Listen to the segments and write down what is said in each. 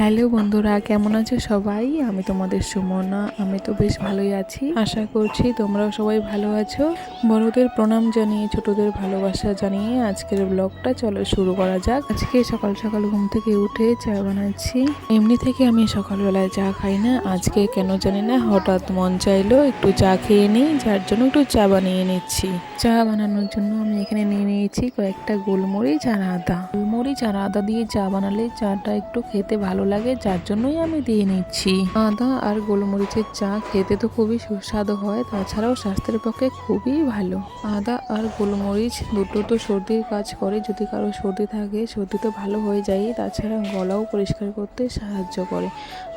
Hello বন্ধুরা, কেমন আছো সবাই? আমি তোমাদের সুমনা, আমি তো বেশ ভালোই আছি। আশা করছি তোমরাও সবাই ভালো আছো। বড়দের প্রণাম জানিয়ে, ছোটদের ভালোবাসা জানিয়ে আজকের ব্লগটা চলো শুরু করা যাক। আজকে সকাল সকাল ঘুম থেকে উঠে চা বানাচ্ছি। এমনি থেকে আমি সকালবেলায় চা খাই না। আজকে কেন জানি না, হঠাৎ মন চাইলো একটু চা খেয়ে নিই, যার জন্য একটু চা বানিয়ে নিচ্ছি। চা বানানোর জন্য আমি এখানে নিয়ে নিয়েছি কয়েকটা গোলমরিচ আর আদা। গোলমরিচ আর আদা দিয়ে চা বানালে চাটা একটু খেতে ভালো লাগে, যার জন্যই আমি দিয়ে নিচ্ছি। আদা আর গোলমরিচের চা খেতে তো খুবই সুস্বাদু হয়, তাছাড়াও স্বাস্থ্যের পক্ষে খুবই ভালো। আদা আর গোলমরিচ দুটো তো সর্দির কাজ করে, যদি কারও সর্দি থাকে, সর্দি তো ভালো হয়ে যায়, তাছাড়া গলাও পরিষ্কার করতে সাহায্য করে।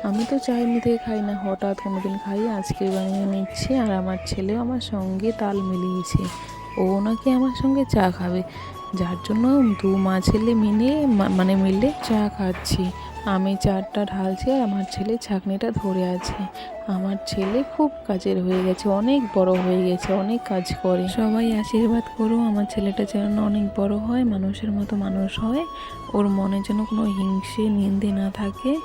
আমি তো চা এমনিতে খাই না, হঠাৎ কোনোদিন খাই, আজকে বানিয়ে নিচ্ছি, আর আমার ছেলেও আমার সঙ্গে তাল মিলিয়েছে। ও নাকি আমার সঙ্গে চা খাবে। যার জন্য দু মা ছেলে মিলে মানে মিলে চা খাচ্ছি। আমি চারটা ঢালছি আর আমার ছেলে ছাঁকনিটা ধরে আছে। আমার ছেলে খুব কাজের হয়ে গেছে, অনেক বড় হয়ে গেছে, অনেক কাজ করে। সবাই আশীর্বাদ করো, আমার ছেলেটা যেন অনেক বড় হয়, মানুষের মতো মানুষ হয়। ওর মনে যেন কোনো হিংসে নিন্দে না থাকে।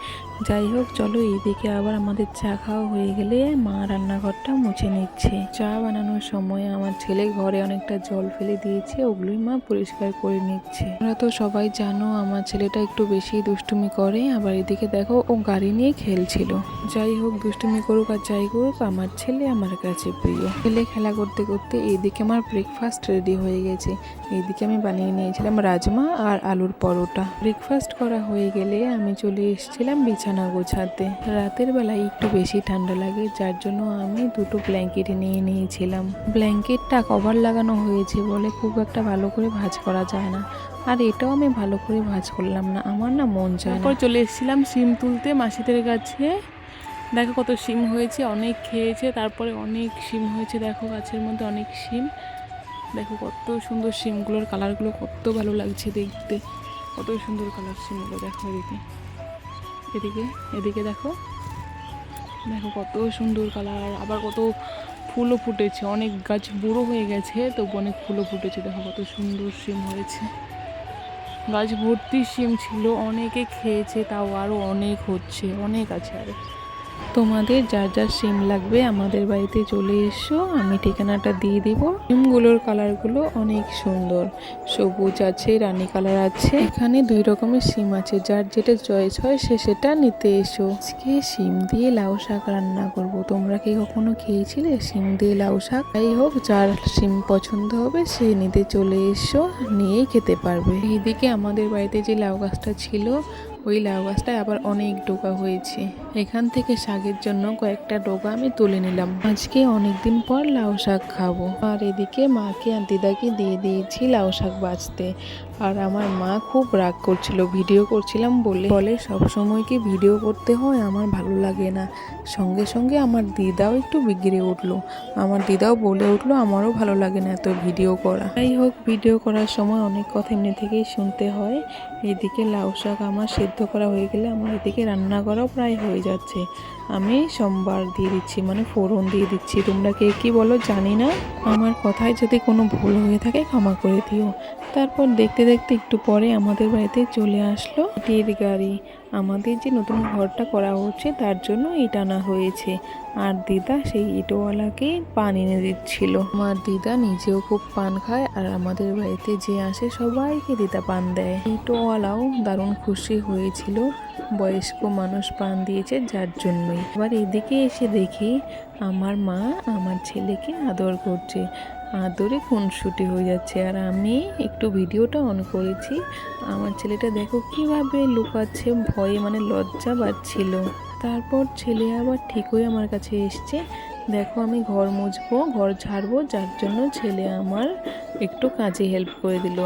যাই হোক, চলো এদিকে আবার আমাদের চা খাওয়া হয়ে গেলে মা রান্নাঘরটা মুছে নিচ্ছে। চা বানানোর সময় আমার ছেলে ঘরে অনেকটা জল ফেলে দিয়েছে, ওগুলোই মা পরিষ্কার করে নিচ্ছে। তোমরা তো সবাই জানো, আমার ছেলেটা একটু বেশি দুষ্টুমি করে। আবার এদিকে দেখো ও গাড়ি নিয়ে খেলছিল। যাই হোক, দুষ্টুমি করুক আর যাই করুক, আমার ছেলে আমার কাছে প্রিয়। ছেলে খেলা করতে করতে এইদিকে আমার ব্রেকফাস্ট রেডি হয়ে গেছে। এইদিকে আমি বানিয়ে নিয়েছিলাম রাজমা আর আলুর পরোটা। ব্রেকফাস্ট করা হয়ে গেলে আমি চলে এসেছিলাম বিছানা গোছাতে। রাতের বেলায় একটু বেশি ঠান্ডা লাগে, যার জন্য আমি দুটো ব্ল্যাঙ্কেট নিয়ে নিয়েছিলাম। ব্ল্যাঙ্কেটটা কভার লাগানো হয়েছে বলে খুব একটা ভালো করে ভাঁজ করা যায় না। আর এটাও আমি ভালো করে ভাঁজ করলাম না, আমার না মন চায় না। চলে এসেছিলাম সিম তুলতে মাসিদের কাছে। দেখো কত সিম হয়েছে, অনেক খেয়েছে, তারপরে অনেক সিম হয়েছে, দেখো গাছের মধ্যে অনেক সিম। দেখো কত সুন্দর সিমগুলোর কালারগুলো, কত ভালো লাগছে দেখতে। কত সুন্দর কালার সিমগুলো, দেখো এদিকে। এদিকে এদিকে দেখো। দেখো কত সুন্দর কালার, আবার কত ফুলও ফুটেছে, অনেক গাছ বুড়ো হয়ে গেছে তবু অনেক ফুলও ফুটেছে, দেখো কত সুন্দর সিম হয়েছে। গাছ ভর্তি সিম ছিল অনেকে খেয়েছে তাও আরও অনেক হচ্ছে অনেক আছে আরও তোমাদের যার যার সিম লাগবে আমাদের বাড়িতে চলে এসো। আমি ঠিকানাটা দিয়ে দিব। সিমগুলোর কালারগুলো অনেক সুন্দর। সবুজ আছে, রানী কালার আছে। এখানে দুই রকমের সিম আছে। যার যেটা চয়েস হয় সে সেটা নিতে এসো। আজকে সিম দিয়ে লাউ শাক রান্না করব। তোমরা কি কখনো খেয়েছিলে সিম দিয়ে লাউ শাক? যাই হোক, যার সিম পছন্দ হবে সে নিতে চলে এসো, নিয়েই খেতে পারবে। এইদিকে আমাদের বাড়িতে যে লাউ গাছটা ছিল, ওই লাউ গাছটায় আবার অনেক ডোকা হয়েছে। এখান থেকে শাকের জন্য কয়েকটা ডোগা আমি তুলে নিলাম। আজকে অনেক দিন পর লাউ শাক খাব। আর এদিকে মাকে আর দিদাকে দিয়ে দিয়েছি লাউ শাক বাছতে আর আমার মা খুব রাগ করছিল, ভিডিও করছিলাম বলে। বলে, সব সময় কি ভিডিও করতে হয়? আমার ভালো লাগে না। সঙ্গে সঙ্গে আমার দিদাও একটু বিগড়ে উঠল। আমার দিদাও বলে উঠল, আমারও ভালো লাগে না এত ভিডিও করা। যাই হোক, ভিডিও করার সময় অনেক কথা এমনি থেকেই শুনতে হয়। এদিকে লাউ শাক আমার সেদ্ধ করা হয়ে গেলে আমার এদিকে রান্না করাও প্রায় হয়ে যাচ্ছে। আমি সোমবার দিয়ে দিচ্ছি মানে ফোরন দিয়ে দিচ্ছি। তোমরা কে কী বলো জানি না। আমার কথায় যদি কোনো ভুল হয়ে থাকে ক্ষমা করে দিও। তারপর দেখতে দেখতে একটু পরে আমাদের বাড়িতে চলে আসলো টির গাড়ি। আমাদের যে নতুন ঘরটা করা হচ্ছে তার জন্য ইট আনা হয়েছে। আর দিদা সেই ইটওয়ালাকে পান এনে দিচ্ছিল। আমার দিদা নিজেও খুব পান খায় আর আমাদের বাড়িতে যে আসে সবাইকে দিদা পান দেয়। ইটোওয়ালাও দারুণ খুশি হয়েছিল। বয়স্ক মানুষ পান দিয়েছে যার জন্যই। এবার এদিকে এসে দেখি আমার মা আমার ছেলেকে আদর করছে। আদরে খুনসুটি হয়ে যাচ্ছে। আর আমি একটু ভিডিওটা অন করেছি। আমার ছেলেটা দেখো কীভাবে লুকাচ্ছে, ভয়ে মানে লজ্জা পাচ্ছিল। তারপর ছেলে আবার ঠিক হয়ে আমার কাছে এসছে। দেখো আমি ঘর মুছবো, ঘর ঝাড়বো, যার জন্য ছেলে আমার একটু কাজে হেল্প করে দিল।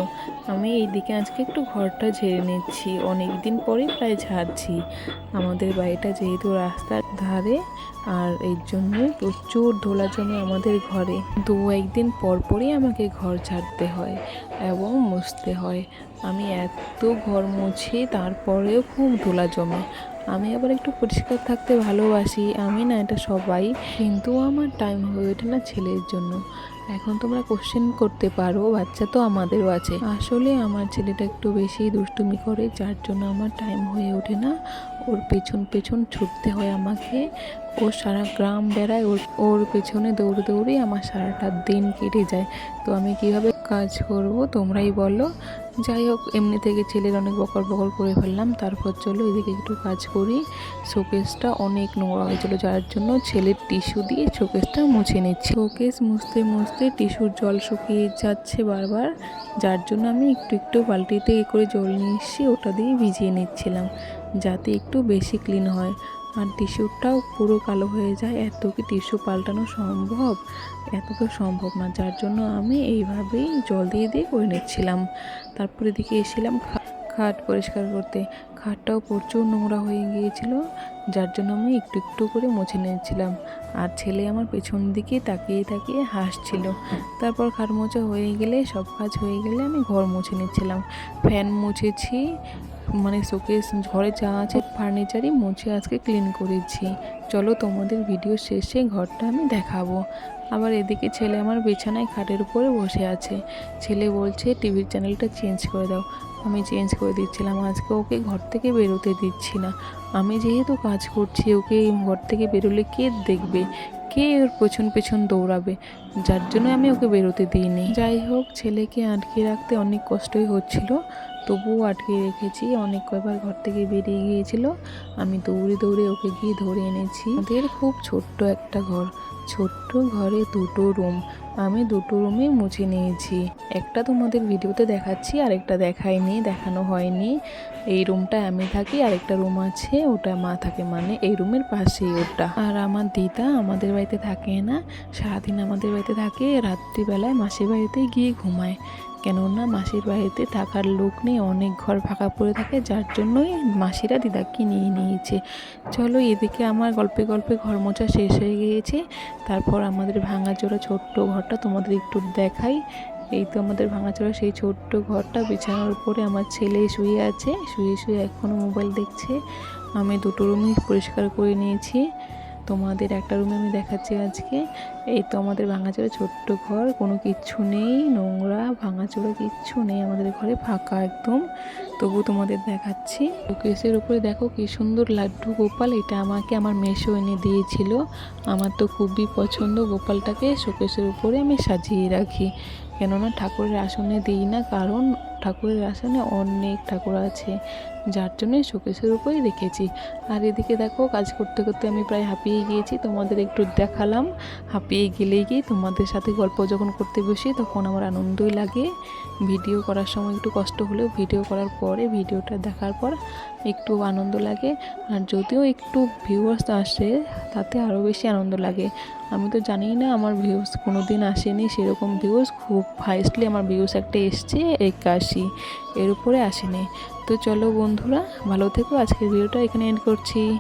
আমি এইদিকে আজকে একটু ঘরটা ঝেড়ে নিচ্ছি। অনেক দিন পরেই প্রায় ঝাড়ছি। আমাদের বাড়িটা যেহেতু রাস্তার ধারে আর এর জন্যই প্রচুর ধোলা জমে আমাদের ঘরে। দু একদিন পর পরই আমাকে ঘর ছাড়তে হয় এবং মুছতে হয়। আমি এত ঘর মুছি, তারপরেও খুব ধোলা জমে। আমি আবার একটু পরিষ্কার থাকতে ভালোবাসি। আমি না এটা সবাই, কিন্তু আমার টাইম হয়ে ওঠে না ছেলের জন্য। এখন তোমরা কোশ্চেন করতে পারো, বাচ্চা তো আমাদেরও আছে। আসলে আমার ছেলেটা একটু বেশি দুষ্টুমি করে, যার জন্য আমার টাইম হয়ে ওঠে না। ওর পেছন পেছন ছুটতে হয় আমাকে। ও সারা গ্রাম বেড়ায়, ওর ওর পেছনে দৌড়ে দৌড়ে আমার সারাটা দিন কেটে যায়। তো আমি কীভাবে কাজ করব, তোমরাই বলো। যাই হোক, এমনি থেকে ছেলের অনেক বকর বকর করে ফেললাম, তারপর চলো এদিকে একটু কাজ করি। শোকেসটা অনেক নোংরা হয়েছিল, যার জন্য ছেলের টিস্যু দিয়ে শোকেসটা মুছে নিচ্ছি। শোকেস মুছতে মুছতে টিস্যুর জল শুকিয়ে যাচ্ছে বারবার, যার জন্য আমি একটু একটু বালতিতে করে জল নিয়ে এসেছি ওটা দিয়ে ভিজিয়ে নিচ্ছিলাম, যাতে একটু বেশি ক্লিন হয়। আর টিস্যুটাও পুরো কালো হয়ে যায়। এত কি টিস্যু পাল্টানো সম্ভব? এত তো সম্ভব না। যার জন্য আমি এইভাবেই জল দিয়ে দিয়ে করে নিচ্ছিলাম। তারপরে এদিকে এসেছিলাম খাট পরিষ্কার করতে। খাটটাও প্রচুর নোংরা হয়ে গিয়েছিল, যার জন্য আমি একটু একটু করে মুছে নিয়েছিলাম আর ছেলে আমার পেছন দিকে তাকিয়ে তাকিয়ে হাসছিল। তারপর খাট মোছা হয়ে গেলে, সব কাজ হয়ে গেলে আমি ঘর মুছে নিচ্ছিলাম। ফ্যান মুছেছি মানে শোকেস ঘরে যা আছে ফার্নিচারই মুছে আজকে ক্লিন করেছি। চলো তোমাদের ভিডিও শেষে ঘরটা আমি দেখাবো। আবার এদিকে ছেলে আমার বিছানায় খাটের উপরে বসে আছে। ছেলে বলছে টিভির চ্যানেলটা চেঞ্জ করে দাও। আমি চেঞ্জ করে দিচ্ছিলাম। আজকে ওকে ঘর থেকে বেরোতে দিচ্ছি না। আমি যেহেতু কাজ করছি, ওকে ঘর থেকে বেরোলে কে দেখবে? কে ওর পেছন পেছন দৌড়াবে? যার জন্য আমি ওকে বেরোতে দিইনি। যাই হোক, ছেলেকে আটকে রাখতে অনেক কষ্টই হচ্ছিল। তবুও আটকে রেখেছি। অনেক কয়বার ঘর থেকে বেরিয়ে গিয়েছিল। আমি দৌড়ে দৌড়ে ওকে গিয়ে ধরে এনেছি। ওদের খুব ছোট্ট একটা ঘর। ছোট্ট ঘরে দুটো রুম। আমি দুটো রুমে মুছে নিয়েছি। একটা তোমাদের ভিডিওতে দেখাচ্ছি, আরেকটা দেখায়নি দেখানো হয়নি। এই রুমটায় আমি থাকি, আরেকটা রুম আছে, ওটা মা থাকে মানে এই রুমের পাশেই ওটা। আর আমার দিদা আমাদের বাড়িতে থাকে না। সারাদিন আমাদের বাড়িতে থাকে, রাত্রিবেলায় মাসির বাড়িতে গিয়ে ঘুমায়। কেননা মাসির বাড়িতে থাকার লোক নেই, অনেক ঘর ফাঁকা পড়ে থাকে, যার জন্যই মাসিরা দিদাকে নিয়ে নিয়েছে। চলো এদিকে আমার গল্পে গল্পে ঘর মোছা শেষ হয়ে গিয়েছে। তারপর আমাদের ভাঙাচোরা ছোট্ট ঘরটা তোমাদের একটু দেখাই। এই তো আমাদের ভাঙাচোরা সেই ছোট্ট ঘরটা, বিছানার উপরে আমার ছেলে শুয়ে আছে, শুয়ে শুয়ে এখনও মোবাইল দেখছে। আমি দুটো রুমই পরিষ্কার করে নিয়েছি। তোমাদের একটা রুমে আমি দেখাচ্ছি আজকে। এই তো আমাদের ভাঙাচোরা ছোট্ট ঘর, কোনো কিচ্ছু নেই, নোংরা, ভাঙাচোরা কিচ্ছু নেই, আমাদের ঘরে ফাঁকা একদম। তবু তোমাদের দেখাচ্ছি। শোকেসের উপরে দেখো কি সুন্দর লাড্ডু গোপাল, এটা আমাকে আমার মেশো এনে দিয়েছিল। আমার তো খুবই পছন্দ গোপালটাকে, শোকেশের উপরে আমি সাজিয়ে রাখি। কেননা ঠাকুরের আসনে দিই না, কারণ ঠাকুরের আসনে অনেক ঠাকুর আছে। যার জন্য শোকেসের উপরেই রেখেছি আর এদিকে দেখো, কাজ করতে করতে আমি প্রায় হাঁপিয়ে গিয়েছি, তোমাদের একটু দেখালাম। হাঁপিয়ে গেলেই গিয়ে তোমাদের সাথে গল্প যখন করতে বসি, তখন আমার আনন্দই লাগে। ভিডিও করার সময় একটু কষ্ট হলেও ভিডিও করার পরে, ভিডিওটা দেখার পর একটু আনন্দ লাগে। আর যদিও একটু ভিউয়ার্স আসে, তাতে আরও বেশি আনন্দ লাগে। আমি তো জানি না, আমার ভিউস কোনো দিন আসেনি, সেরকম ভিউজ খুব হাইস্টলি আমার ভিউস একটা এসছে, একাশি। এর উপরে আসেনি। তো চলো বন্ধুরা ভালো থেকো। আজকের ভিডিওটা এখানে এন্ড করছি।